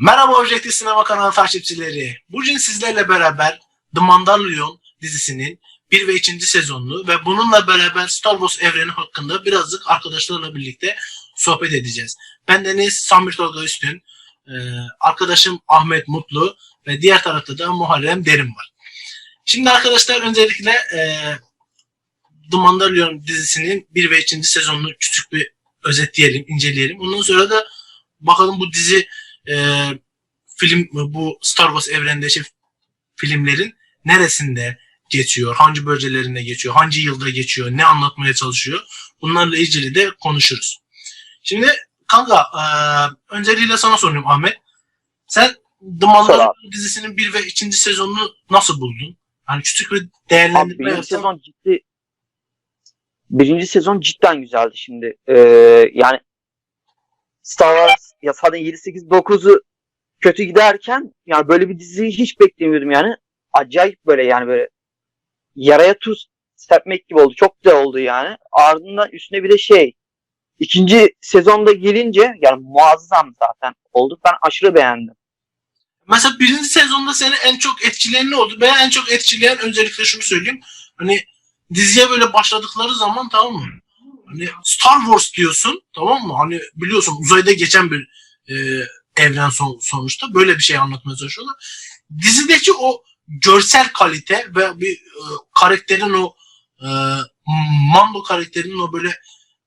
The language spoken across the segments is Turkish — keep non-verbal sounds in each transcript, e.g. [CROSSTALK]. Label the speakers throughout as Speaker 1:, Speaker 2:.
Speaker 1: Merhaba Objektif Sinema kanalı takipçileri. Bugün sizlerle beraber The Mandalorian dizisinin 1 ve 2. sezonunu ve bununla beraber Star Wars evreni hakkında birazcık arkadaşlarla birlikte sohbet edeceğiz. Ben Deniz Samir Tolga Üstün, e, arkadaşım Ahmet Mutlu ve diğer tarafta da Muharrem Derin var. Şimdi arkadaşlar öncelikle e, The Mandalorian dizisinin 1 ve 2. sezonunu küçük bir özetleyelim, inceleyelim. Ondan sonra da bakalım bu dizi e, film bu Star Wars evrendeki filmlerin neresinde geçiyor, hangi bölgelerinde geçiyor, hangi yılda geçiyor, ne anlatmaya çalışıyor. Bunlarla ilgili de konuşuruz. Şimdi kanka e, önceliğiyle sana soruyorum Ahmet. Sen The Mandalorian dizisinin 1 ve 2. sezonunu nasıl buldun? Hani küçük bir
Speaker 2: Abi
Speaker 1: değerlendirme
Speaker 2: birinci
Speaker 1: yapsan.
Speaker 2: sezon ciddi birinci sezon cidden güzeldi şimdi. Ee, yani Star Wars ya zaten 7 8 9'u kötü giderken yani böyle bir diziyi hiç beklemiyordum yani. Acayip böyle yani böyle yaraya tuz serpmek gibi oldu. Çok güzel oldu yani. Ardından üstüne bir de şey ikinci sezonda gelince yani muazzam zaten oldu. Ben aşırı beğendim.
Speaker 1: Mesela birinci sezonda seni en çok etkileyen ne oldu? Ben en çok etkileyen öncelikle şunu söyleyeyim. Hani diziye böyle başladıkları zaman tamam mı? Hani Star Wars diyorsun tamam mı? Hani biliyorsun uzayda geçen bir e, evren son, sonuçta böyle bir şey anlatmaya çalışıyorlar. Dizideki o görsel kalite ve bir e, karakterin o e, Mando karakterinin o böyle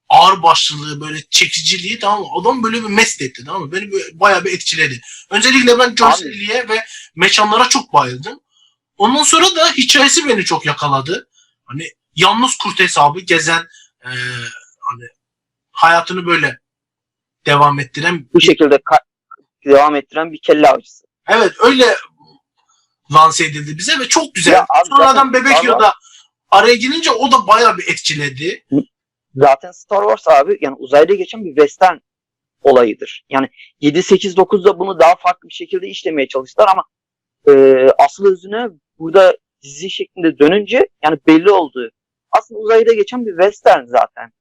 Speaker 1: ağır başlılığı, böyle çekiciliği tamam mı? Adam böyle bir mest etti tamam mı? Beni böyle bayağı bir etkiledi. Öncelikle ben görselliğe ve mekanlara çok bayıldım. Ondan sonra da hikayesi beni çok yakaladı. Hani yalnız kurt hesabı gezen e, hani hayatını böyle devam ettiren
Speaker 2: Bu şekilde devam ettiren bir kelle avcısı.
Speaker 1: Evet öyle lanse edildi bize ve çok güzel.
Speaker 2: Ya abi
Speaker 1: Sonradan Bebek Yoda araya girince o da bayağı bir etkiledi.
Speaker 2: zaten Star Wars abi yani uzayda geçen bir western olayıdır. Yani 7 8 9'da bunu daha farklı bir şekilde işlemeye çalıştılar ama e, asıl özüne burada dizi şeklinde dönünce yani belli oldu. Aslında uzayda geçen bir western zaten.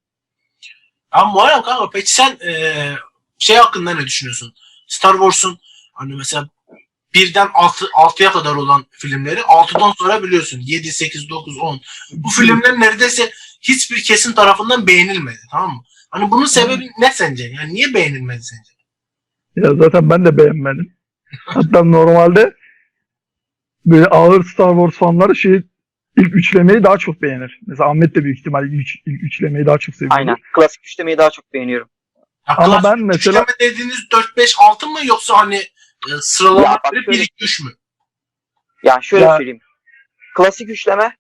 Speaker 1: Ama Muharrem kanka peki sen e, şey hakkında ne düşünüyorsun? Star Wars'un hani mesela birden 6, 6'ya kadar olan filmleri 6'dan sonra biliyorsun 7, 8, 9, 10. Bu filmler neredeyse hiçbir kesim tarafından beğenilmedi tamam mı? Hani bunun sebebi ne sence? Yani niye beğenilmedi sence?
Speaker 3: Ya zaten ben de beğenmedim. Hatta normalde böyle ağır Star Wars fanları şey ilk üçlemeyi daha çok beğenir. Mesela Ahmet de büyük ihtimal ilk, üç- ilk üçlemeyi daha çok seviyor.
Speaker 2: Aynen. Klasik üçlemeyi daha çok beğeniyorum.
Speaker 1: Ya
Speaker 3: Ama
Speaker 1: klasik
Speaker 3: ben mesela-
Speaker 1: üçleme dediğiniz 4, 5, 6 mı yoksa hani e, sıralama
Speaker 2: Ya bak
Speaker 1: göre
Speaker 2: şöyle-
Speaker 1: 1, 2, 3 mü?
Speaker 2: Yani şöyle
Speaker 3: Ya-
Speaker 2: söyleyeyim. Klasik üçleme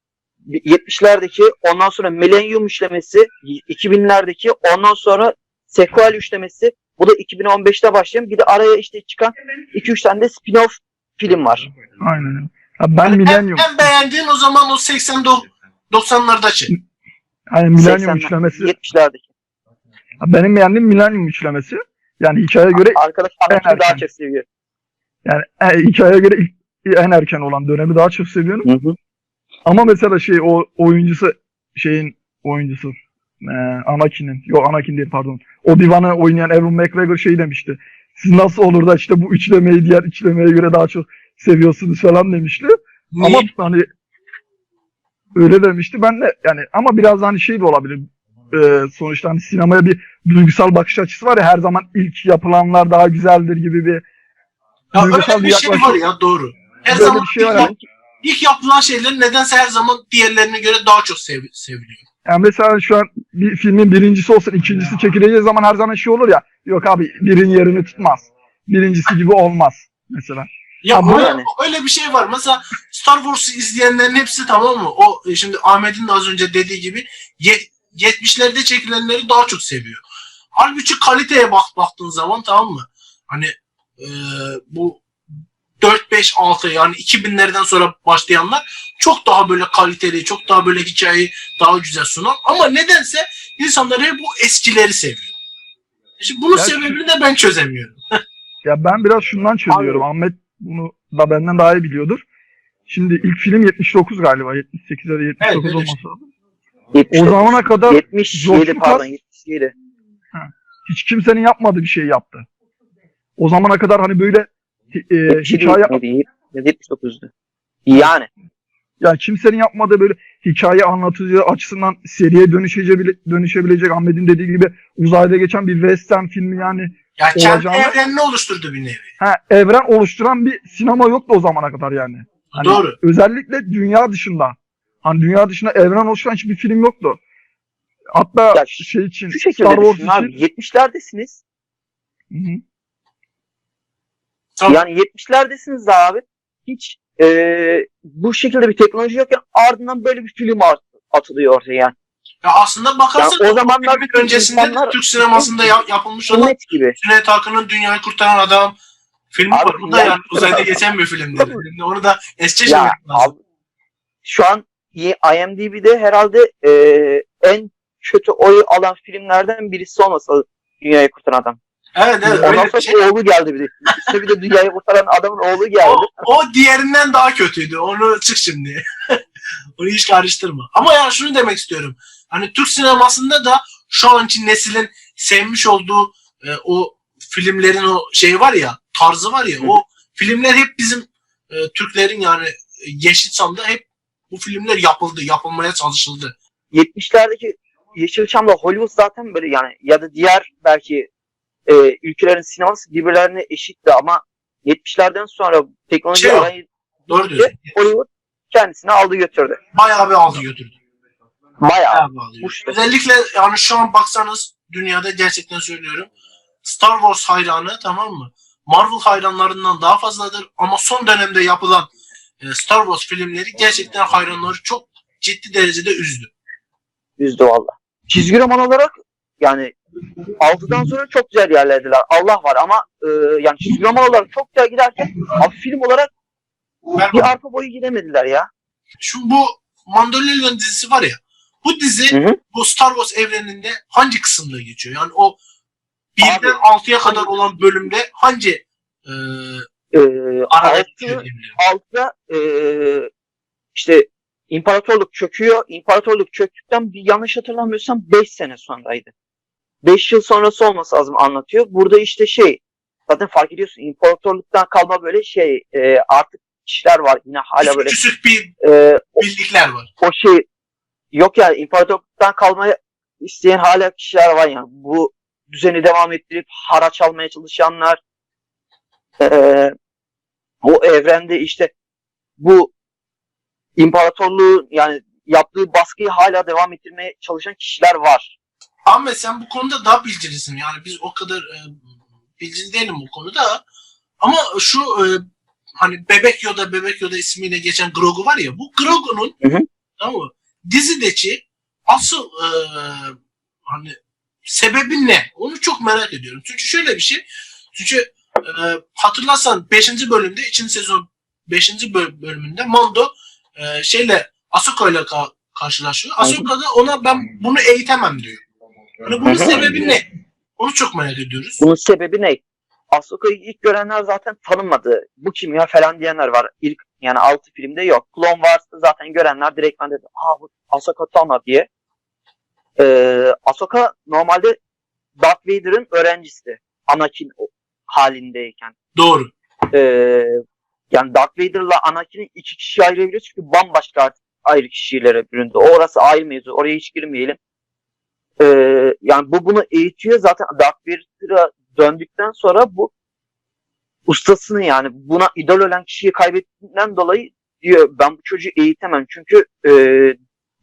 Speaker 2: 70'lerdeki ondan sonra Millennium üçlemesi 2000'lerdeki ondan sonra Sequel üçlemesi bu da 2015'te başlayan bir de araya işte çıkan 2-3 tane de spin-off film var.
Speaker 3: Aynen. Ya ben
Speaker 1: Yani en,
Speaker 3: Millennium,
Speaker 1: en beğendiğin o zaman o 80 90'lardaki.
Speaker 3: yani Millennium
Speaker 2: 80'ler,
Speaker 3: üçlemesi.
Speaker 2: 70'lerdeki.
Speaker 3: Ya Benim beğendiğim Millennium üçlemesi. Yani hikayeye göre
Speaker 2: Arkadaş
Speaker 3: En
Speaker 2: daha
Speaker 3: erken.
Speaker 2: çok seviyor.
Speaker 3: yani e, hikayeye göre ilk, en erken olan dönemi daha çok seviyorum.
Speaker 2: Hı hı.
Speaker 3: Ama mesela şey o oyuncusu şeyin oyuncusu e, Anakin'in yok Anakin değil pardon. Obi-Wan'ı oynayan Evan McGregor şey demişti. Siz nasıl olur da işte bu üçlemeyi diğer üçlemeye göre daha çok seviyorsunuz falan demişti.
Speaker 1: Niye?
Speaker 3: Ama hani öyle demişti. Ben de yani ama biraz hani şey de olabilir. E, sonuçta hani sinemaya bir duygusal bakış açısı var ya her zaman ilk yapılanlar daha güzeldir gibi bir
Speaker 1: ya
Speaker 3: duygusal
Speaker 1: öyle bir
Speaker 3: bir
Speaker 1: şey var ya doğru. Her
Speaker 3: Böyle
Speaker 1: zaman
Speaker 3: bir şey var yani.
Speaker 1: ilk yapılan şeyler nedense her zaman diğerlerine göre daha çok sev- seviliyor.
Speaker 3: Yani mesela şu an bir filmin birincisi olsun, ikincisi çekileceği zaman her zaman şey olur ya. Yok abi birin yerini tutmaz. Birincisi gibi olmaz mesela.
Speaker 1: Ya
Speaker 3: Ama
Speaker 1: öyle,
Speaker 2: yani-
Speaker 1: öyle bir şey var. Mesela Star Wars'u izleyenlerin hepsi tamam mı? O e, şimdi Ahmet'in de az önce dediği gibi ye- 70'lerde çekilenleri daha çok seviyor. Halbuki kaliteye bak baktığın zaman tamam mı? Hani e, bu 4 5 6 yani 2000'lerden sonra başlayanlar çok daha böyle kaliteli, çok daha böyle hikayeyi daha güzel sunan ama nedense insanlar hep bu eskileri seviyor. Şimdi bunun
Speaker 3: Ya
Speaker 1: sebebini de ben çözemiyorum.
Speaker 3: Ya ben biraz şundan çözüyorum. Ahmet bunu da benden daha iyi biliyordur. Şimdi ilk film 79 galiba. 78 ya da 79
Speaker 1: Evet,
Speaker 3: olması lazım.
Speaker 2: 79,
Speaker 3: O zamana kadar
Speaker 2: 77
Speaker 3: George
Speaker 2: pardon
Speaker 3: Lucas-
Speaker 2: 77.
Speaker 3: hiç kimsenin yapmadığı bir şey yaptı. O zamana kadar hani böyle e, hikaye
Speaker 2: 79'du. Yani
Speaker 3: yani kimsenin yapmadığı böyle hikaye anlatıcı açısından seriye dönüşebilecek, dönüşebilecek Ahmet'in dediği gibi uzayda geçen bir western filmi yani
Speaker 1: Ya kendi
Speaker 3: Olacağını-
Speaker 1: evrenini oluşturdu bir nevi.
Speaker 3: ha, evren oluşturan bir sinema yoktu o zamana kadar yani. Hani
Speaker 1: Doğru.
Speaker 3: Özellikle dünya dışında. Hani dünya dışında evren oluşturan hiçbir film yoktu. Hatta
Speaker 2: Ya
Speaker 3: şey için
Speaker 2: şu şekilde
Speaker 3: Star Wars
Speaker 2: düşünün
Speaker 3: için
Speaker 2: abi 70'lerdesiniz.
Speaker 3: Hı hı.
Speaker 1: Tamam.
Speaker 2: Yani 70'lerdesiniz abi. Hiç e, bu şekilde bir teknoloji yokken ardından böyle bir film at- atılıyor ortaya yani.
Speaker 1: Ya aslında bakarsan
Speaker 2: Ya o zamanlar
Speaker 1: filmin öncesinde
Speaker 2: insanlar-
Speaker 1: Türk sinemasında ya- yapılmış olan
Speaker 2: gibi.
Speaker 1: Cüneyt Arkın'ın Dünyayı Kurtaran Adam filmi
Speaker 2: Abi,
Speaker 1: var. Bu da
Speaker 2: yani-
Speaker 1: uzayda geçen bir filmdir. [LAUGHS] Şimdi Onu da es
Speaker 2: Ya
Speaker 1: geçmemek lazım.
Speaker 2: abi, şu an IMDb'de herhalde e, en kötü oyu alan filmlerden birisi olmasa Dünyayı Kurtaran Adam.
Speaker 1: Evet evet
Speaker 2: Ondan sonra
Speaker 1: bir şey.
Speaker 2: oğlu geldi bir de. Üstüne bir de Dünyayı Kurtaran Adamın oğlu geldi.
Speaker 1: O, o diğerinden daha kötüydü. Onu çık şimdi. [LAUGHS] Onu hiç karıştırma. Ama yani şunu demek istiyorum. Hani Türk sinemasında da şu anki neslin sevmiş olduğu e, o filmlerin o şeyi var ya, tarzı var ya,
Speaker 2: Hı
Speaker 1: o filmler hep bizim e, Türklerin yani e, Yeşilçam'da hep bu filmler yapıldı, yapılmaya çalışıldı.
Speaker 2: 70'lerdeki Yeşilçam'la Hollywood zaten böyle yani ya da diğer belki e, ülkelerin sineması birbirlerine eşitti ama 70'lerden sonra teknoloji
Speaker 1: Şey
Speaker 2: arayı
Speaker 1: Doğru diyorsun.
Speaker 2: Hollywood kendisini aldı götürdü.
Speaker 1: Bayağı bir aldı götürdü.
Speaker 2: Bayağı.
Speaker 1: Özellikle yani şu an baksanız dünyada gerçekten söylüyorum. Star Wars hayranı tamam mı? Marvel hayranlarından daha fazladır ama son dönemde yapılan e, Star Wars filmleri gerçekten hayranları çok ciddi derecede üzdü.
Speaker 2: Üzdü valla. Çizgi roman olarak yani 6'dan sonra çok güzel yerlediler. Allah var ama e, yani çizgi roman olarak çok güzel giderken abi film olarak
Speaker 1: Ben,
Speaker 2: bir arpa boyu gidemediler ya.
Speaker 1: şu bu Mandalorian dizisi var ya. Bu dizi
Speaker 2: Hı hı.
Speaker 1: bu Star Wars evreninde hangi kısımda geçiyor? Yani o
Speaker 2: Abi,
Speaker 1: 1'den 6'ya kadar olan bölümde hangi e,
Speaker 2: E,
Speaker 1: arada
Speaker 2: altta e, işte imparatorluk çöküyor. İmparatorluk çöktükten bir yanlış hatırlamıyorsam 5 sene sonraydı. 5 yıl sonrası olması lazım anlatıyor. Burada işte şey zaten fark ediyorsun imparatorluktan kalma böyle şey e, artık kişiler var yine hala böyle
Speaker 1: küçük bir
Speaker 2: e,
Speaker 1: birlikler var.
Speaker 2: o şey yok yani imparatorluktan kalmayı isteyen hala kişiler var yani. Bu düzeni devam ettirip haraç almaya çalışanlar eee, o evrende işte bu imparatorluğu yani yaptığı baskıyı hala devam ettirmeye çalışan kişiler var.
Speaker 1: Ahmet sen bu konuda daha bilgilisin. Yani biz o kadar e, bilgili değilim bu konuda. Ama şu e, hani Bebek Yoda Bebek Yoda ismiyle geçen Grogu var ya bu Grogu'nun tamam mı? Dizideki asıl e, hani sebebi ne? Onu çok merak ediyorum. Çünkü şöyle bir şey. Çünkü e, hatırlarsan 5. bölümde 2. sezon 5. bölümünde Mando e, şeyle Asuka ile ka- karşılaşıyor. Asuka da ona ben bunu eğitemem diyor. Hani bunun sebebi ne? Onu çok merak ediyoruz.
Speaker 2: Bunun sebebi ne? Ahsoka'yı ilk görenler zaten tanımadı. Bu kim ya falan diyenler var. İlk yani altı filmde yok. Clone Wars'ta zaten görenler direktmen dedi. Aa bu Ahsoka Tano diye. Ee, Ahsoka normalde Darth Vader'ın öğrencisi. Anakin halindeyken.
Speaker 1: Doğru.
Speaker 2: Ee, yani Darth Vader'la Anakin'i iki kişiye ayırabiliyoruz çünkü bambaşka artık ayrı kişilere büründü. Orası ayrı mevzu. Oraya hiç girmeyelim. Ee, yani bu bunu eğitiyor. Zaten Darth Vader'a döndükten sonra bu ustasını yani buna idol olan kişiyi kaybettiğinden dolayı diyor ben bu çocuğu eğitemem. Çünkü e,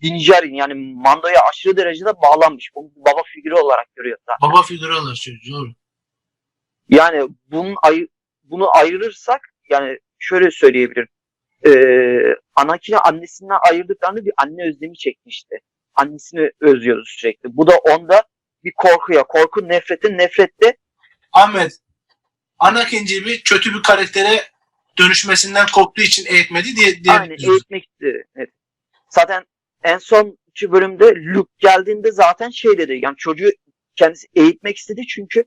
Speaker 2: Din Djarin yani Mando'ya aşırı derecede bağlanmış. Bir baba figürü olarak görüyor zaten.
Speaker 1: Baba figürü alır çocuğu. Doğru.
Speaker 2: Yani bunun ayı, bunu ayırırsak yani şöyle söyleyebilirim. Ee, Anakin'i annesinden ayırdıklarında bir anne özlemi çekmişti. Annesini özlüyordu sürekli. Bu da onda bir korkuya, korku nefretin nefrette
Speaker 1: Ahmet Anakin gibi kötü bir karaktere dönüşmesinden korktuğu için eğitmedi diye, diye
Speaker 2: aynı eğitmek istedi. Evet. Zaten en son iki bölümde Luke geldiğinde zaten şey dedi. Yani çocuğu kendisi eğitmek istedi çünkü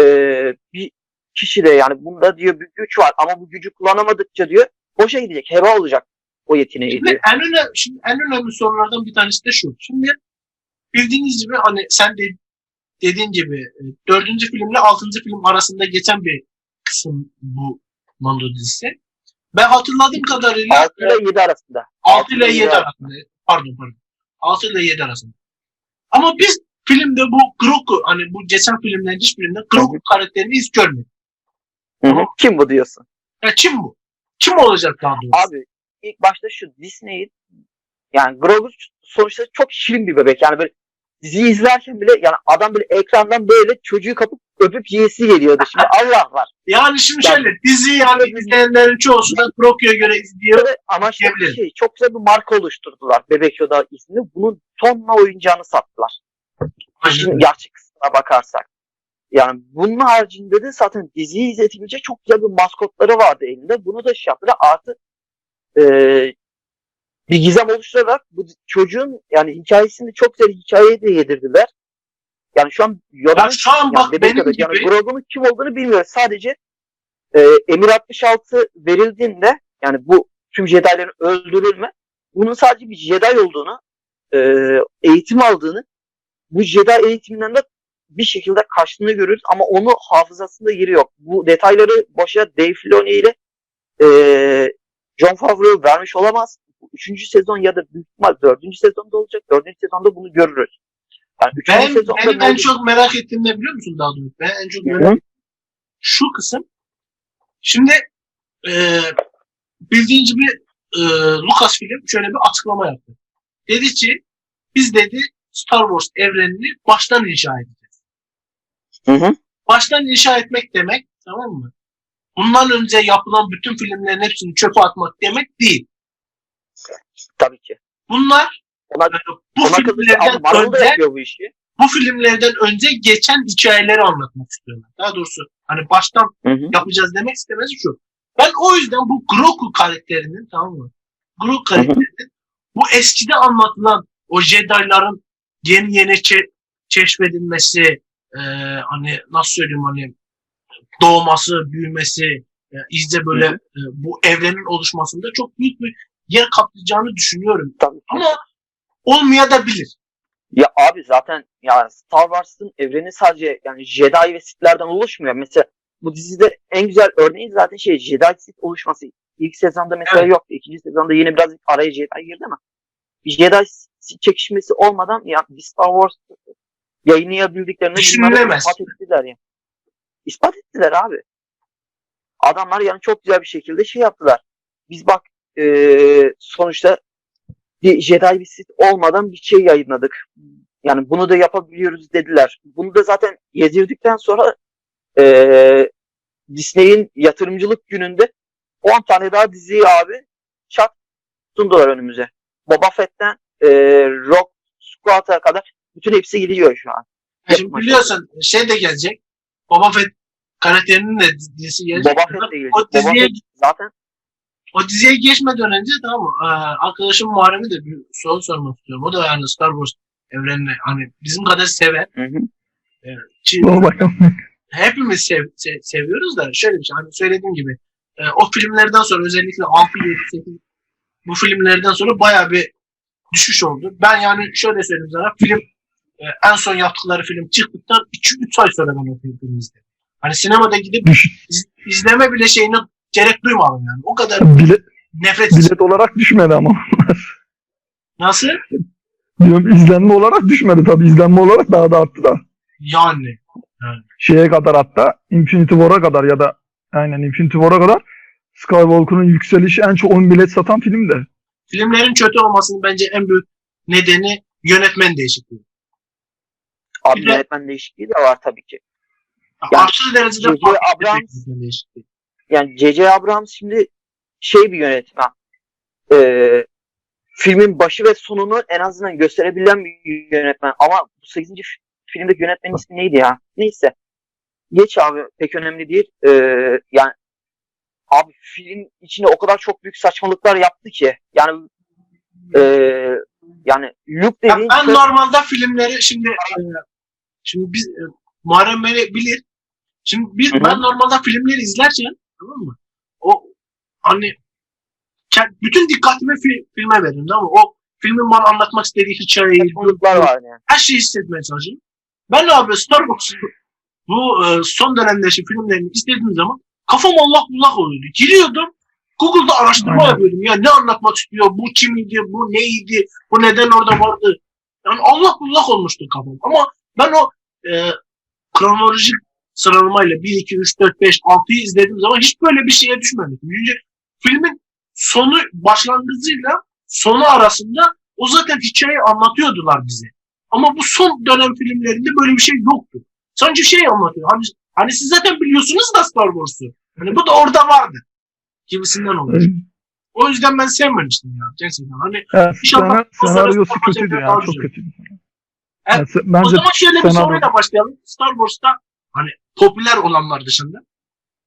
Speaker 2: ee, bir kişi de yani bunda diyor bir güç var ama bu gücü kullanamadıkça diyor boşa gidecek, heba olacak o yeteneği
Speaker 1: Şimdi
Speaker 2: diyor.
Speaker 1: en önemli, şimdi en önemli sorulardan bir tanesi de şu. Şimdi bildiğiniz gibi hani sen de dediğin gibi e, dördüncü filmle altıncı film arasında geçen bir kısım bu Mando dizisi. Ben hatırladığım kadarıyla
Speaker 2: 6 ile 7 arasında.
Speaker 1: 6 ile 7 arasında. Pardon pardon. 6 ile 7 arasında. Ama biz filmde bu Grogu hani bu geçen filmlerin hiçbirinde Grogu karakterini hiç görmedik.
Speaker 2: Hı hı. Kim bu diyorsun?
Speaker 1: Ya kim bu? Kim olacak daha doğrusu?
Speaker 2: Abi ilk başta şu Disney'in yani Grogu sonuçta çok şirin bir bebek. Yani böyle diziyi izlerken bile yani adam böyle ekrandan böyle çocuğu kapıp öpüp yiyesi geliyordu. Şimdi [LAUGHS] Allah var.
Speaker 1: Yani şimdi
Speaker 2: Ya-
Speaker 1: şöyle dizi yani izleyenlerin çoğusu da Grogu'ya göre izliyor.
Speaker 2: Bir
Speaker 1: Diyebilirim.
Speaker 2: şey. Çok güzel bir marka oluşturdular. Bebek Yoda ismini. Bunun tonla oyuncağını sattılar. İşin gerçek kısmına bakarsak. Yani bunun haricinde de zaten diziyi izletebilecek çok güzel bir maskotları vardı elinde. Bunu da şey yaptılar. Artı eee, bir gizem oluşturarak bu çocuğun yani hikayesini çok güzel hikayeye de yedirdiler. Yani şu an
Speaker 1: Ya
Speaker 2: Yoda'nın
Speaker 1: şu an
Speaker 2: yani
Speaker 1: bak
Speaker 2: Bebek
Speaker 1: benim
Speaker 2: Yoda,
Speaker 1: gibi
Speaker 2: yani Grogu'nun kim olduğunu bilmiyoruz. Sadece e, Emir 66 verildiğinde yani bu tüm Jedi'lerin öldürülme bunun sadece bir Jedi olduğunu e, eğitim aldığını bu Jedi eğitiminden de bir şekilde kaçtığını görürüz ama onu hafızasında yeri yok. Bu detayları boşa Dave Filoni ile e, John Favreau vermiş olamaz. Bu Üçüncü sezon ya da büyük ihtimal dördüncü sezonda olacak. Dördüncü sezonda bunu görürüz. Yani üçüncü
Speaker 1: ben,
Speaker 2: sezonda
Speaker 1: benim en çok merak ettiğim ne biliyor musun daha doğrusu? Ben en çok merak şu kısım. Şimdi e, bildiğin gibi e, Lucasfilm şöyle bir açıklama yaptı. Dedi ki biz dedi Star Wars evrenini baştan inşa edeceğiz.
Speaker 2: Hı hı.
Speaker 1: Baştan inşa etmek demek tamam mı? Bundan önce yapılan bütün filmlerin hepsini çöpe atmak demek değil.
Speaker 2: Tabii ki.
Speaker 1: Bunlar
Speaker 2: Ona,
Speaker 1: e, bu
Speaker 2: ona
Speaker 1: filmlerden önce
Speaker 2: yapıyor bu işi.
Speaker 1: bu filmlerden önce geçen hikayeleri anlatmak istiyorlar. Daha doğrusu hani baştan
Speaker 2: Hı hı.
Speaker 1: yapacağız demek istemesi şu. Ben o yüzden bu Grogu karakterinin tamam mı? Grogu karakterinin bu eskide anlatılan o Jedi'ların yeni yeni çe- keşfedilmesi e, hani nasıl söyleyeyim hani doğması, büyümesi e, iyice böyle
Speaker 2: Hı hı.
Speaker 1: e, bu evrenin oluşmasında çok büyük bir yer kaplayacağını düşünüyorum.
Speaker 2: Tabii.
Speaker 1: Ama olmayabilir.
Speaker 2: Ya abi zaten ya Star Wars'ın evreni sadece yani Jedi ve Sith'lerden oluşmuyor. Mesela bu dizide en güzel örneği zaten şey Jedi Sith oluşması. İlk sezonda mesela
Speaker 1: Evet.
Speaker 2: yoktu. İkinci sezonda yine biraz araya Jedi girdi ama bir Jedi Sith çekişmesi olmadan ya bir Star Wars yayınlayabildiklerini
Speaker 1: Düşünülemez.
Speaker 2: ispat ettiler ya. İspat ettiler abi. Adamlar yani çok güzel bir şekilde şey yaptılar. Biz bak eee, sonuçta bir Jedi bir Sith olmadan bir şey yayınladık. Yani bunu da yapabiliyoruz dediler. Bunu da zaten yedirdikten sonra eee Disney'in yatırımcılık gününde 10 tane daha diziyi abi çat sundular önümüze. Boba Fett'ten eee Rock Squad'a kadar bütün hepsi gidiyor şu an.
Speaker 1: Şimdi biliyorsun şey de gelecek. Boba Fett karakterinin de dizisi gelecek.
Speaker 2: Boba Fett de gelecek.
Speaker 1: O
Speaker 2: Boba
Speaker 1: diziye,
Speaker 2: Fett zaten
Speaker 1: o diziye geçmeden önce tamam mı? Ee, arkadaşım Muharrem'e de bir soru sormak istiyorum. O da yani Star Wars evrenini hani bizim kadar sever.
Speaker 2: Hı hı.
Speaker 3: Dur bakalım.
Speaker 1: hepimiz sev, se- seviyoruz da şöyle bir şey hani söylediğim gibi e, o filmlerden sonra özellikle 6 7 8 bu filmlerden sonra bayağı bir düşüş oldu. Ben yani şöyle söyleyeyim sana film e, en son yaptıkları film çıktıktan 2-3 ay sonra ben o filmi izledim. Hani sinemada gidip iz- izleme bile şeyine gerek duymadım yani. O kadar
Speaker 3: bilet,
Speaker 1: nefret
Speaker 3: bilet olarak düşmedi ama.
Speaker 1: Nasıl?
Speaker 3: Diyorum izlenme olarak düşmedi tabii. İzlenme olarak daha da arttı da.
Speaker 1: Yani.
Speaker 3: Şeye kadar hatta Infinity War'a kadar ya da aynen Infinity War'a kadar Skywalker'ın yükselişi en çok 10 bilet satan film de.
Speaker 1: Filmlerin kötü olmasının bence en büyük nedeni yönetmen değişikliği.
Speaker 2: abi yönetmen değişikliği de var tabii ki. Yani
Speaker 1: Aşırı derecede farklı bir
Speaker 2: Abrams-
Speaker 1: yönetmen değişikliği.
Speaker 2: Yani C.C. Abrams şimdi şey bir yönetmen. Ee, filmin başı ve sonunu en azından gösterebilen bir yönetmen. Ama bu 8. fi- filmdeki yönetmenin ismi neydi ya? Neyse. Geç abi pek önemli değil. Ee, yani abi film içinde o kadar çok büyük saçmalıklar yaptı ki. Yani ee, yani Luke
Speaker 1: Ya
Speaker 2: dediğin
Speaker 1: ben
Speaker 2: kız-
Speaker 1: normalde filmleri şimdi e, şimdi biz e, Muharrem beni bilir. Şimdi biz
Speaker 2: Hı hı.
Speaker 1: ben normalde filmleri izlerken tamam mı? O hani ke- bütün dikkatimi fi- filme veririm tamam mı? O filmin bana anlatmak istediği hikayeyi,
Speaker 2: var yani.
Speaker 1: her şeyi hissetmeye çalışıyorum. Ben de abi Star Wars bu e, son dönemdeki filmlerini izlediğim zaman kafam allak bullak oluyordu. Giriyordum Google'da araştırma
Speaker 3: Aynen.
Speaker 1: yapıyordum. Ya ne anlatmak istiyor? Bu kimiydi? Bu neydi? Bu neden orada vardı? Yani allak bullak olmuştu kafam. Ama ben o e, kronolojik sıralamayla 1, 2, 3, 4, 5, 6'yı izlediğim zaman hiç böyle bir şeye düşmemiştim. Çünkü filmin sonu başlangıcıyla sonu arasında o zaten hikayeyi anlatıyordular bize. Ama bu son dönem filmlerinde böyle bir şey yoktu. Sadece şey anlatıyor. Hani, hani siz zaten biliyorsunuz da Star Wars'u. Hani bu da orada vardı. Gibisinden oluyor. O yüzden ben sevmemiştim ya gerçekten. Hani
Speaker 3: Evet,
Speaker 1: İnşallah
Speaker 3: senaryosu kötüydü
Speaker 1: daha
Speaker 3: çok kötüydü.
Speaker 1: Evet,
Speaker 3: Yani se-
Speaker 1: o
Speaker 3: bence
Speaker 1: zaman şöyle bir soruyla başlayalım. Star Wars'ta hani popüler olanlar dışında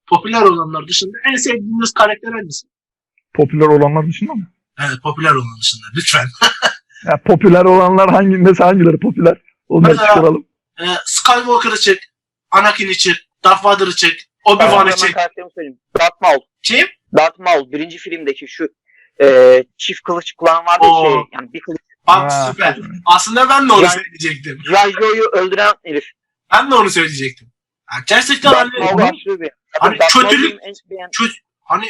Speaker 1: popüler olanlar dışında en sevdiğiniz karakter hangisi?
Speaker 3: popüler olanlar dışında mı?
Speaker 1: Evet popüler olan dışında lütfen. [LAUGHS]
Speaker 3: Ya popüler olanlar hangi mesela hangileri popüler? Onları
Speaker 1: Mesela-
Speaker 3: çıkaralım.
Speaker 1: Ee, Skywalker'ı çık, Anakin'i çık, Darth Vader'ı çık, Obi-Wan'ı çık.
Speaker 2: karakterimi söyleyeyim. Darth Maul.
Speaker 1: Kim?
Speaker 2: Darth Maul birinci filmdeki şu e, çift kılıç kullanan vardı
Speaker 1: Oo.
Speaker 2: şey yani bir kılıç
Speaker 1: Bak
Speaker 3: Ha,
Speaker 1: süper. Aslında ben de onu
Speaker 2: Yani-
Speaker 1: söyleyecektim.
Speaker 2: Jar-Jar'ı öldüren herif.
Speaker 1: Ben de onu söyleyecektim. Gerçekten
Speaker 2: Darth
Speaker 1: hani. Hani
Speaker 2: Darth Maul
Speaker 1: kötülük-
Speaker 2: beğen-
Speaker 1: hani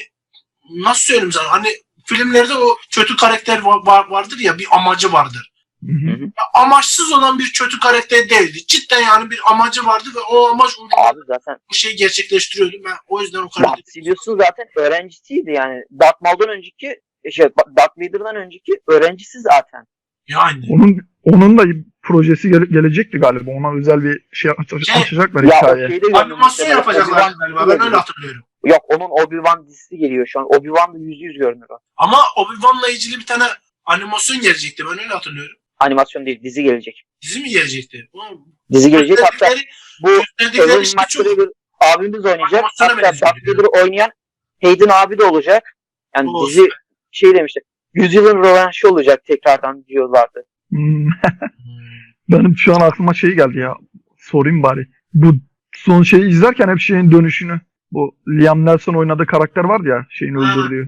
Speaker 1: nasıl söyleyeyim sana hani filmlerde o kötü karakter va- va- vardır ya bir amacı vardır.
Speaker 3: Hı hı.
Speaker 1: Ya amaçsız olan bir kötü karakter değildi. Cidden yani bir amacı vardı ve o amaç uğruna
Speaker 2: Abi zaten
Speaker 1: bu şeyi gerçekleştiriyordu. Ben o yüzden o karakteri
Speaker 2: bahsediyorsun zaten öğrencisiydi yani. Darth Maul'dan önceki şey, Darth Vader'dan önceki öğrencisi zaten.
Speaker 1: Yani.
Speaker 3: Onun onun da projesi gele- gelecekti galiba. Ona özel bir şey aç-
Speaker 1: Şey-
Speaker 3: açacaklar
Speaker 2: Ya
Speaker 3: hikaye.
Speaker 1: Animasyon yapacaklar galiba. Ben öyle hatırlıyorum.
Speaker 2: Yok onun Obi-Wan dizisi geliyor şu an. Obi-Wan da yüzde yüz görünür o.
Speaker 1: Ama Obi-Wan'la ilgili bir tane animasyon gelecekti. Ben öyle hatırlıyorum.
Speaker 2: Animasyon değil dizi gelecek.
Speaker 1: Dizi mi gelecekti? Ulan
Speaker 2: Dizi gelecek hatta bu Evan McGregor abimiz oynayacak. Hatta Darth. Vader'ı oynayan Hayden abi de olacak. Yani
Speaker 1: O
Speaker 2: dizi şey demişti. Yüzyılın rövanşı olacak tekrardan diyorlardı.
Speaker 3: Hmm. Benim şu an aklıma şey geldi ya. Sorayım bari. Bu son şeyi izlerken hep şeyin dönüşünü. Bu Liam Neeson oynadığı karakter vardı ya şeyin öldürdüğü.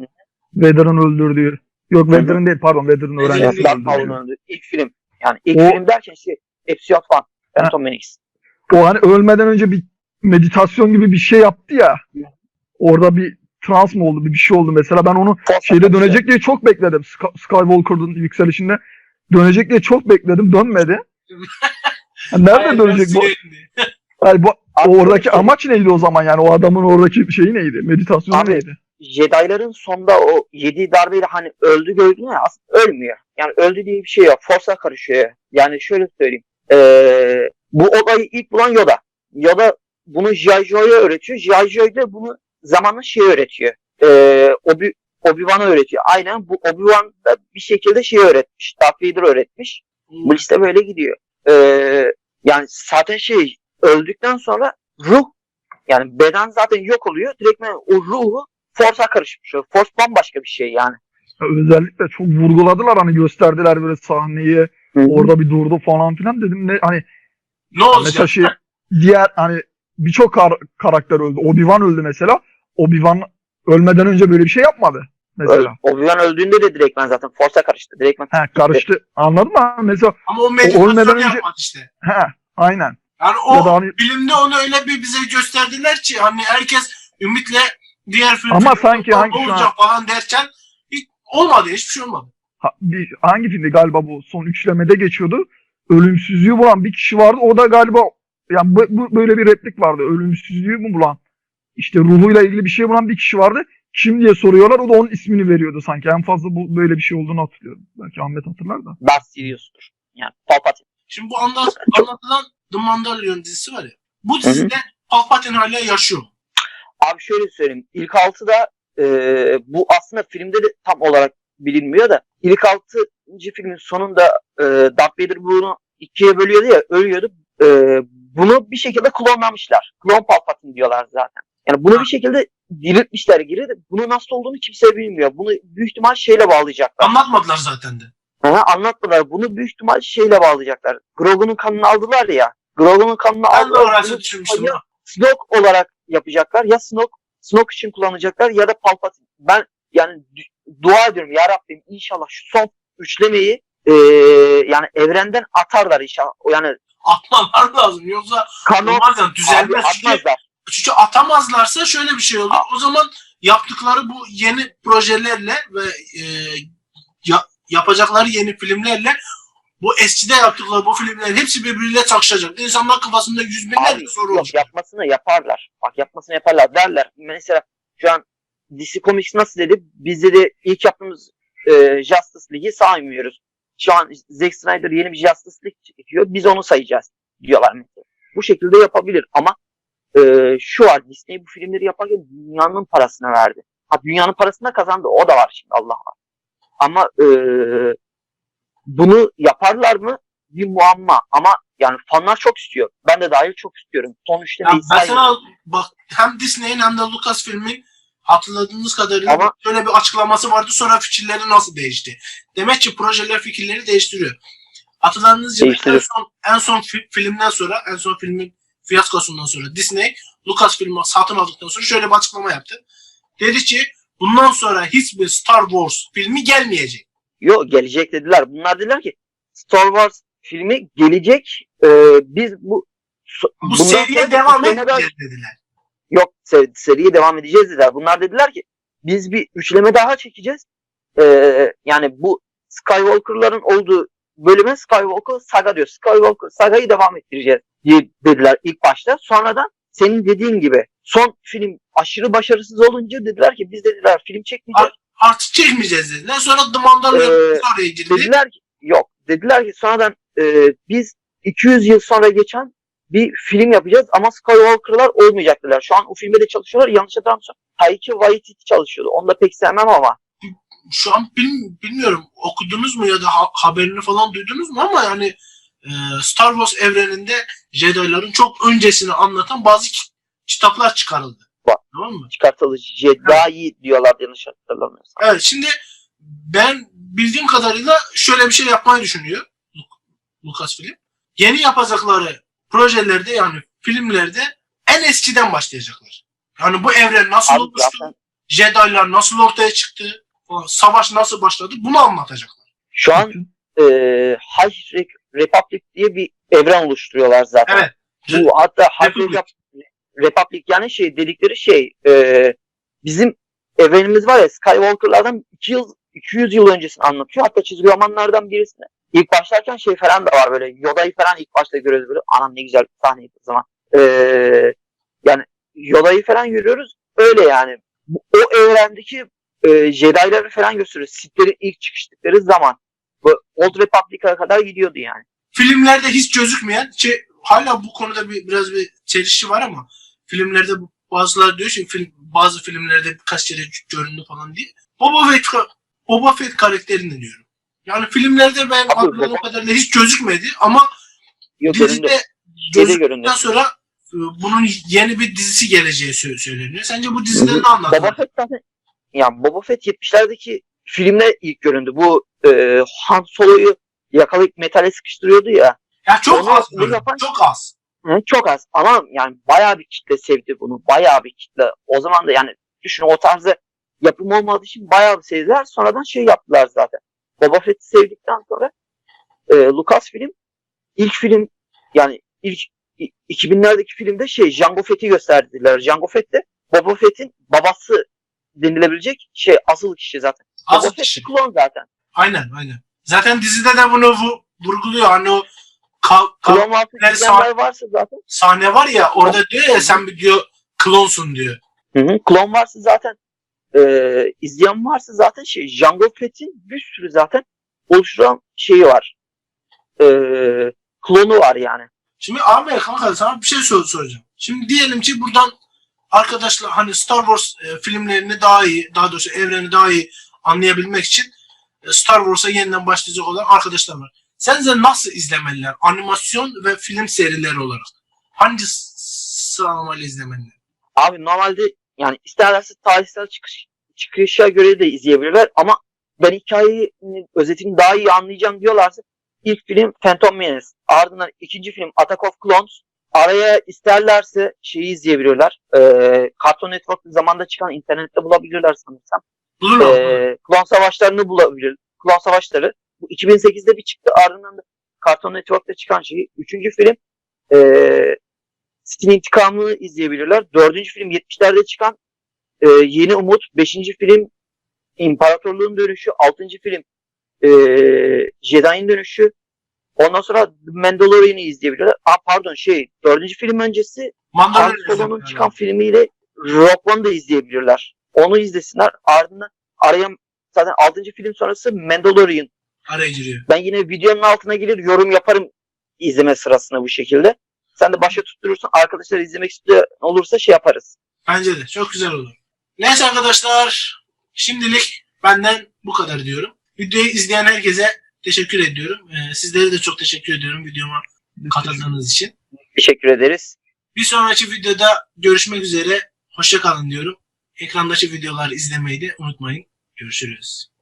Speaker 3: Vader'ın öldürdüğü. Yok. Vader'ın değil pardon Vader'ın
Speaker 1: Vader'ın
Speaker 3: öğrencisinin
Speaker 2: Darth
Speaker 1: öldürdüğü.
Speaker 2: Maul'un
Speaker 3: öldürdüğü.
Speaker 2: öldüğü ilk film. Yani ilk
Speaker 3: O-
Speaker 2: film derken şey Episode 1. Phantom Menace.
Speaker 3: O hani ölmeden önce bir meditasyon gibi bir şey yaptı ya. Orada bir trans mı oldu bir bir şey oldu mesela ben onu şeyde dönecek diye çok bekledim. Sky- Skywalker'ın yükselişinde dönecek diye çok bekledim. Dönmedi. [LAUGHS] Nerede dönecek bu? Ay, bu
Speaker 2: Abi
Speaker 3: oradaki
Speaker 2: şöyle
Speaker 3: amaç neydi o zaman yani o adamın oradaki şeyi neydi? Meditasyonu
Speaker 2: Abi,
Speaker 3: neydi?
Speaker 2: Jedi'ların sonda o yediği darbeyle hani öldü gördün ya aslında ölmüyor. Yani öldü diye bir şey yok. Force'a karışıyor. Yani şöyle söyleyeyim. Ee, bu olayı ilk bulan Yoda. Yoda bunu G.I. Joe'ya öğretiyor. G.I. Joe da bunu zamanla şey öğretiyor. Ee, Obi, Obi-Wan'a öğretiyor. Aynen bu Obi-Wan da bir şekilde şey öğretmiş. Darth Vader öğretmiş. Bu liste böyle gidiyor. Ee, yani zaten şey öldükten sonra ruh yani beden zaten yok oluyor. Direkt o ruhu Force'a karışmış. oluyor. Force bambaşka bir şey yani.
Speaker 3: Ya Özellikle çok vurguladılar hani gösterdiler böyle sahneyi orada bir durdu falan filan dedim ne hani
Speaker 1: Ne olacak?
Speaker 3: mesela şey diğer hani birçok kar- karakter öldü. Obi-Wan öldü mesela. Obi-Wan ölmeden önce böyle bir şey yapmadı mesela.
Speaker 2: Obi-Wan öldüğünde de direkt ben zaten Force'a karıştı. Direkt ben
Speaker 3: He karıştı. Anladın mı? Mesela
Speaker 1: Ama o meditasyonu
Speaker 3: ölmeden önce-
Speaker 1: yapmadı işte.
Speaker 3: he aynen.
Speaker 1: Yani
Speaker 3: Ya
Speaker 1: o
Speaker 3: da hani
Speaker 1: filmde onu öyle bir bize gösterdiler ki hani herkes ümitle diğer film
Speaker 3: Ama
Speaker 1: film-
Speaker 3: sanki hangi
Speaker 1: olacak falan derken hiç olmadı hiçbir şey olmadı.
Speaker 3: ha- bir, hangi filmde galiba bu son üçlemede geçiyordu. Ölümsüzlüğü bulan bir kişi vardı. O da galiba yani bu, bu- böyle bir replik vardı. Ölümsüzlüğü mü bulan? İşte ruhuyla ilgili bir şey bulan bir kişi vardı. Kim diye soruyorlar. O da onun ismini veriyordu sanki. En fazla bu böyle bir şey olduğunu hatırlıyorum. Belki Ahmet hatırlar da.
Speaker 2: Darth Sidious'tur. Yani Palpatine.
Speaker 1: Şimdi bu anlat, anlatılan The Mandalorian dizisi var ya. Bu dizide Palpatine hala yaşıyor.
Speaker 2: Abi şöyle söyleyeyim. İlk altıda e, bu aslında filmde de tam olarak bilinmiyor da ilk altıncı filmin sonunda e, Darth Vader bunu ikiye bölüyordu ya ölüyordu. E, bunu bir şekilde klonlamışlar. Klon Palpatine diyorlar zaten. Yani bunu bir şekilde diriltmişler geri de bunu nasıl olduğunu kimse bilmiyor. Bunu büyük ihtimal şeyle bağlayacaklar.
Speaker 1: Anlatmadılar zaten de.
Speaker 2: Ha, anlatmadılar. Bunu büyük ihtimal şeyle bağlayacaklar. Grogu'nun kanını aldılar ya. Grogu'nun kanını
Speaker 1: Ben de
Speaker 2: aldılar.
Speaker 1: orası
Speaker 2: Bunu
Speaker 1: düşünmüştüm.
Speaker 2: ya. Snoke olarak yapacaklar. Ya Snoke, Snoke için kullanacaklar ya da Palpatine. Ben yani du- dua ediyorum ya Rabbim inşallah şu son üçlemeyi eee, yani evrenden atarlar inşallah. Yani
Speaker 1: Atmalar lazım. Yoksa
Speaker 2: kanon
Speaker 1: olmaz yani
Speaker 2: abi
Speaker 1: düzelmez. Çünkü
Speaker 2: atmazlar.
Speaker 1: Çünkü atamazlarsa şöyle bir şey olur. O zaman yaptıkları bu yeni projelerle ve e, ya- yapacakları yeni filmlerle bu eskide yaptıkları bu filmlerin hepsi birbiriyle çakışacak. İnsanlar kafasında yüz binlerce soru olacak.
Speaker 2: yapmasını yaparlar. Bak yapmasını yaparlar derler. Mesela şu an DC Comics nasıl dedi? Biz dedi ilk yaptığımız e, Justice League'i saymıyoruz. Şu an Zack Snyder yeni bir Justice League çekiyor. Biz onu sayacağız diyorlar mesela. Bu şekilde yapabilir ama e, şu var Disney bu filmleri yaparken dünyanın parasını verdi. Ha dünyanın parasını da kazandı. O da var şimdi Allah var. Ama e, bunu yaparlar mı? Bir muamma. Ama yani fanlar çok istiyor. Ben de dahil çok istiyorum. Son
Speaker 1: Ya mesela bak hem Disney'in hem de Lucasfilm'in hatırladığınız kadarıyla
Speaker 2: Ama-
Speaker 1: şöyle bir açıklaması vardı sonra fikirleri nasıl değişti. Demek ki projeler fikirleri değiştiriyor. Hatırladığınız gibi en son, en son fi- filmden sonra en son filmin fiyaskosundan sonra Disney Lucasfilm'i satın aldıktan sonra şöyle bir açıklama yaptı. Dedi ki bundan sonra hiçbir Star Wars filmi gelmeyecek.
Speaker 2: Yok gelecek dediler. Bunlar dediler ki Star Wars filmi gelecek. Ee, biz bu
Speaker 1: Bu seriye devam etmeyeceğiz dediler.
Speaker 2: Yok se- seriye devam edeceğiz dediler. Bunlar dediler ki biz bir üçleme daha çekeceğiz. Ee, yani bu Skywalker'ların olduğu bölüme Skywalker Saga diyor. Skywalker Saga'yı devam ettireceğiz diye dediler ilk başta. Sonradan senin dediğin gibi son film aşırı başarısız olunca dediler ki biz dediler film çekmeyeceğiz.
Speaker 1: Artık çekmeyeceğiz dediler. Sonra The Mandalorian
Speaker 2: Ee,
Speaker 1: oraya girdi.
Speaker 2: Dediler ki yok. Dediler ki sonradan e, biz 200 yıl sonra geçen bir film yapacağız ama Skywalker'lar olmayacak dediler. Şu an o filmde de çalışıyorlar. Yanlış hatırlamıyorsam Taiki Waititi çalışıyordu. Onu da pek sevmem ama.
Speaker 1: Şu an bil- bilmiyorum okudunuz mu ya da ha- haberini falan duydunuz mu ama yani e, Star Wars evreninde Jedi'ların çok öncesini anlatan bazı ki- kitaplar çıkarıldı.
Speaker 2: Bak.
Speaker 1: Tamam mı?
Speaker 2: Çıkartılı Jedi diyorlar yanlış hatırlamıyorsam.
Speaker 1: Evet şimdi ben bildiğim kadarıyla şöyle bir şey yapmayı düşünüyor Lu- Lucasfilm. Yeni yapacakları projelerde yani filmlerde en eskiden başlayacaklar. Yani bu evren nasıl
Speaker 2: Abi
Speaker 1: oluştu,
Speaker 2: zaten
Speaker 1: Jedi'lar nasıl ortaya çıktı, savaş nasıl başladı bunu anlatacaklar.
Speaker 2: şu an e, High Re- Republic diye bir evren oluşturuyorlar zaten.
Speaker 1: Evet.
Speaker 2: Bu hatta High
Speaker 1: Republic.
Speaker 2: Republic, yani şey dedikleri şey e, bizim evrenimiz var ya Skywalker'lardan 2 yıl 200 yıl öncesini anlatıyor. Hatta çizgi romanlardan birisinde ilk başlarken şey falan da var böyle Yoda'yı falan ilk başta görüyoruz böyle. Anam ne güzel bir sahneydi o zaman. E, yani Yoda'yı falan görüyoruz. Öyle yani. O evrendeki e, Jedi'ları falan gösteriyor. Sith'lerin ilk çıkıştıkları zaman. Bu Old Republic'a kadar gidiyordu yani.
Speaker 1: filmlerde hiç gözükmeyen şey hala bu konuda bir biraz bir çelişki var ama filmlerde bazıları diyor ki film, bazı filmlerde birkaç kere göründü falan diye. Boba Fett, Boba Fett karakterini diyorum. Yani filmlerde ben
Speaker 2: Abi,
Speaker 1: anladığım
Speaker 2: Boba-
Speaker 1: kadarıyla hiç gözükmedi ama
Speaker 2: Yok
Speaker 1: dizide gözüktükten sonra e, bunun yeni bir dizisi geleceği sö- söyleniyor. Sence bu dizide ne anlatıyor?
Speaker 2: Boba Fett zaten ya Boba Fett 70'lerdeki filmde ilk göründü. Bu e, Han Solo'yu yakalayıp metale sıkıştırıyordu ya.
Speaker 1: Ya çok
Speaker 2: Onu-
Speaker 1: az.
Speaker 2: bunu yapan-
Speaker 1: Çok az.
Speaker 2: Hı, çok az ama yani bayağı bir kitle sevdi bunu. Bayağı bir kitle. O zaman da yani düşün o tarzda yapım olmadığı için bayağı bir sevdiler. Sonradan şey yaptılar zaten. Boba Fett'i sevdikten sonra e, Lucasfilm ilk film yani ilk i- 2000'lerdeki filmde şey Jango Fett'i gösterdiler. Jango Fett de Boba Fett'in babası denilebilecek şey asıl kişi zaten.
Speaker 1: Az
Speaker 2: Boba
Speaker 1: kişi.
Speaker 2: Klon zaten.
Speaker 1: Aynen aynen. Zaten dizide de bunu vu- vurguluyor. Hani o ka- ka-
Speaker 2: Klon varsa izleyenler varsa zaten.
Speaker 1: sahne var ya orada diyor ya sen bir diyor klonsun diyor.
Speaker 2: Hı hı. Klon varsa zaten e, izleyen varsa zaten şey Jango Fett'in bir sürü zaten oluşturan şeyi var. E, klonu var yani.
Speaker 1: Şimdi abi kanka sana bir şey sor soracağım. Şimdi diyelim ki buradan arkadaşlar hani Star Wars e, filmlerini daha iyi, daha doğrusu evreni daha iyi anlayabilmek için e, Star Wars'a yeniden başlayacak olan arkadaşlar var. Sence nasıl izlemeliler? Animasyon ve film serileri olarak. Hangi sıralamayla izlemeliler?
Speaker 2: Abi normalde yani isterlerse tarihsel çıkış, çıkışa göre de izleyebilirler ama ben hikayenin özetini daha iyi anlayacağım diyorlarsa ilk film Phantom Menace. Ardından ikinci film Attack of Clones. Araya isterlerse şeyi izleyebilirler. E, Cartoon Network zamanda çıkan internette bulabilirler sanırsam.
Speaker 1: Bulurlar.
Speaker 2: e, klon savaşlarını bulabilir. Klon savaşları. Bu 2008'de bir çıktı ardından da Cartoon Network'ta çıkan şeyi. Üçüncü film e, Skin intikamını izleyebilirler. Dördüncü film 70'lerde çıkan e, Yeni Umut. Beşinci film İmparatorluğun Dönüşü. Altıncı film e, Jedi'nin Dönüşü. Ondan sonra Mandalorian'ı izleyebilirler. Aa, pardon şey dördüncü film öncesi Han Solo'nun çıkan
Speaker 1: yani.
Speaker 2: filmiyle Rogue One'ı da izleyebilirler. Onu izlesinler. Ardından araya zaten 6. film sonrası Mandalorian.
Speaker 1: Araya giriyor.
Speaker 2: Ben yine videonun altına gelir yorum yaparım izleme sırasında bu şekilde. Sen de başa tutturursun. Arkadaşlar izlemek istiyor olursa şey yaparız.
Speaker 1: Bence de çok güzel olur. Neyse arkadaşlar şimdilik benden bu kadar diyorum. Videoyu izleyen herkese teşekkür ediyorum. Ee, sizlere de çok teşekkür ediyorum videoma katıldığınız için.
Speaker 2: Teşekkür ederiz.
Speaker 1: Bir sonraki videoda görüşmek üzere. Hoşça kalın diyorum. Ekrandaki videoları izlemeyi de unutmayın. Görüşürüz.